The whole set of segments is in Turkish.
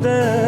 there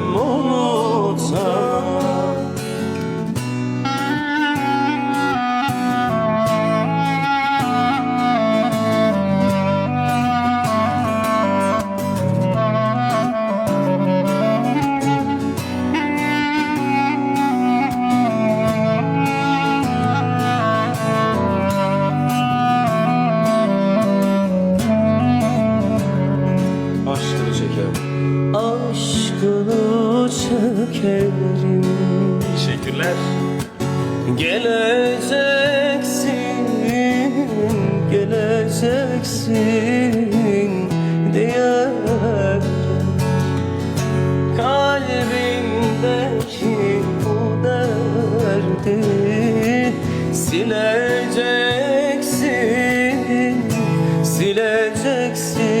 Aşkını çekerim. Teşekkürler. Geleceksin, geleceksin diye Kalbimdeki bu derdi sileceksin, sileceksin